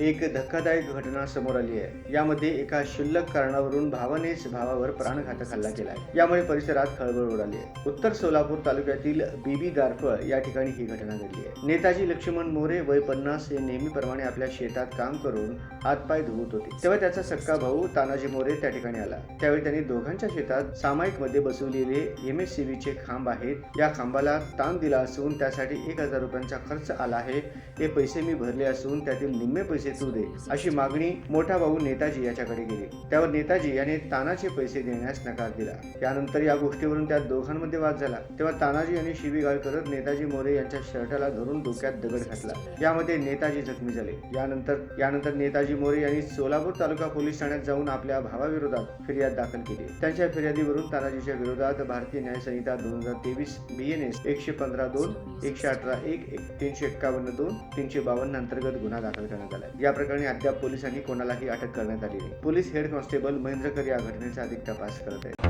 एक धक्कादायक घटना समोर आली आहे. यामध्ये एका शुल्लक कारणावरून भावानेच भावावर प्राणघातक हल्ला केलाय यामुळे परिसरात खळबळ उडाली आहे. उत्तर सोलापूर तालुक्यातील बीबी गारफळ या ठिकाणी ही घटना घडली आहे. नेताजी लक्ष्मण मोरे वय पन्नास हे नेहमीप्रमाणे आपल्या शेतात काम करून हातपाय धुवत होते. तेव्हा त्याचा सक्का भाऊ तानाजी मोरे त्या ठिकाणी आला. त्यावेळी त्यांनी दोघांच्या शेतात सामायिकमध्ये बसवलेले एम एस सी चे खांब आहेत. या खांबाला ताण दिला असून त्यासाठी एक हजार रुपयांचा खर्च आला आहे. ते पैसे मी भरले असून त्यातील निम्मे पैसे तू दे. अशी मागणी मोठा भाऊ नेताजी याच्याकडे गेली. त्यावर नेताजी याने तानाचे पैसे देण्यास नकार दिला. यानंतर या गोष्टीवरून त्या दोघांमध्ये वाद झाला. तेव्हा तानाजी यांनी शिवीगाळ करत नेताजी मोरे यांच्या शर्टाला धरून डोक्यात दगड घातला. यामध्ये नेताजी जखमी झाले. यानंतर यानंतर नेताजी मोरे यांनी सोलापूर तालुका पोलीस ठाण्यात जाऊन आपल्या भावाविरोधात फिर्याद दाखल केली. त्यांच्या फिर्यादीवरून तानाजीच्या विरोधात भारतीय न्याय संहिता दोन हजार तेवीस बीएनएस एन एस एकशे पंधरा दोन एकशे अठरा एक एक तीनशे एक्कावन्न दोन तीनशे बावन्न अंतर्गत गुन्हा दाखल करण्यात आला या प्रकरणी अद्याप पोलिसांनी कोणालाही अटक करण्यात आली नाही. पोलीस हेड कॉन्स्टेबल महेंद्रकर या घटनेचा अधिक तपास करत आहेत.